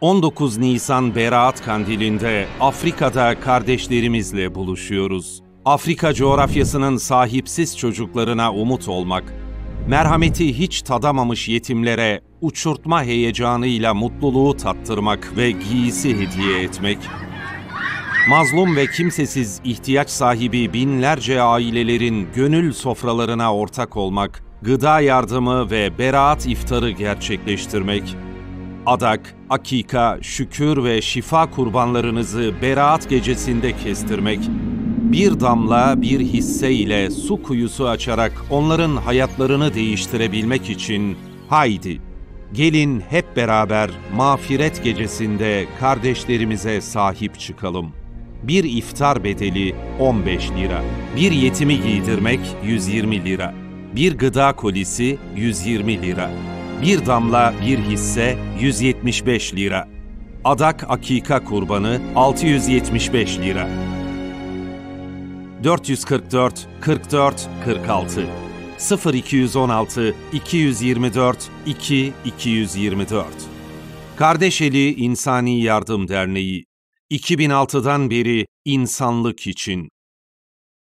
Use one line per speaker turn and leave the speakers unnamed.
19 Nisan Beraat Kandili'nde Afrika'da kardeşlerimizle buluşuyoruz. Afrika coğrafyasının sahipsiz çocuklarına umut olmak, merhameti hiç tadamamış yetimlere uçurtma heyecanıyla mutluluğu tattırmak ve giysi hediye etmek, mazlum ve kimsesiz ihtiyaç sahibi binlerce ailelerin gönül sofralarına ortak olmak, gıda yardımı ve beraat iftarı gerçekleştirmek, adak, akika, şükür ve şifa kurbanlarınızı beraat gecesinde kestirmek, bir damla bir hisse ile su kuyusu açarak onların hayatlarını değiştirebilmek için haydi gelin hep beraber mağfiret gecesinde kardeşlerimize sahip çıkalım. Bir iftar bedeli 15 lira. Bir yetimi giydirmek 120 lira. Bir gıda kolisi 120 lira. Bir damla bir hisse 175 lira. Adak akika kurbanı 675 lira. 444 44 46 0216 224 2 224 Kardeşeli İnsani Yardım Derneği 2006'dan beri insanlık için